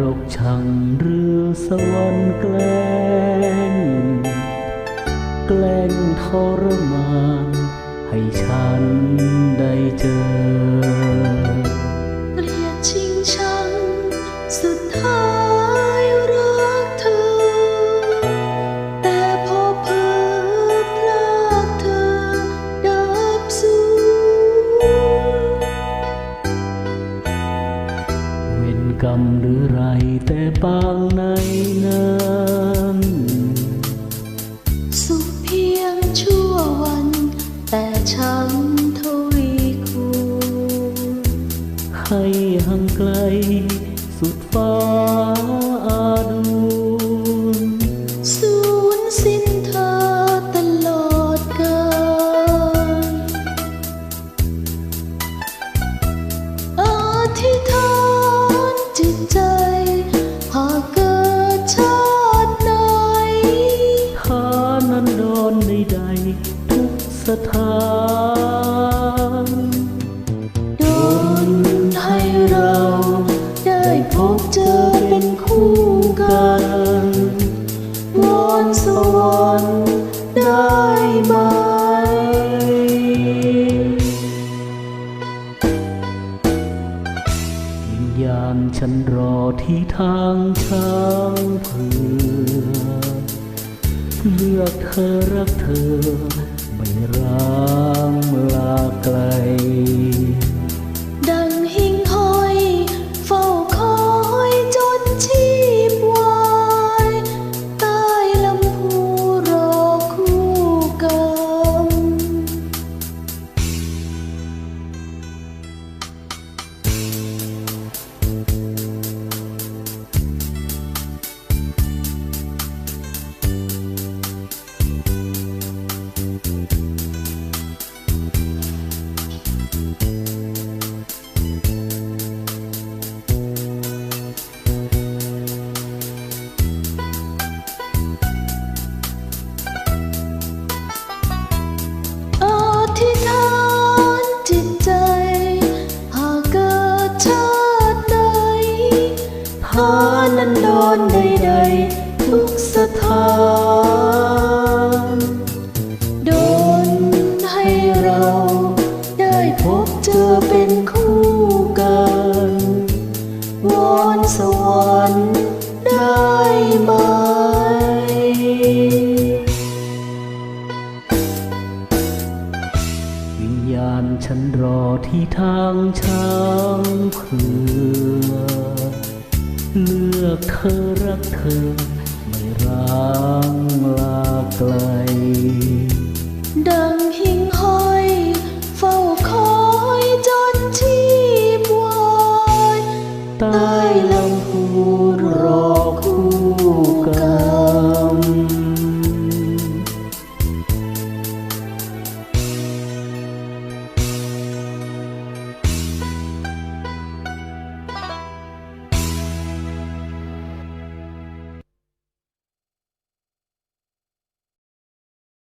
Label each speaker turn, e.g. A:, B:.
A: รกชังหรือสวรรค์แกล้งแกล้งทรมานให้ฉัน
B: กเธอแต่พอเพ้อพลากเธอดับสูญ
A: เวรกรรมหรือไรแต่ปางในนั้น
B: สุขเพียงชั่ววัน
A: ฟ้าดูน
B: สูญสิ้นเธอตลอดกาลอธิษฐานจิตใจหากเกิดชาติไหน
A: ฐานันดรใดๆทุกสถาน
B: เจอเป็นคู่กั
A: น
B: วอนสวรรค์ได้ไหม
A: วิญญาณฉันรอที่ทางช้างเผือกเลือกเธอรักเธอไม่ร หานันดรใดๆทุกสถาน
B: โดนให้เราได้พบเจอเป็นคู่
A: กัน
B: วอนสวรรค์ได้ไหม
A: วิญญาณฉันรอที่ทางช้างเผือกเลือ กเธอรักเธอ ไม่ร้างลาไกล
B: ดังหิ่งห้อย เฝ้าคอยจนชีพวาย
A: ใต้ลำพูร้อ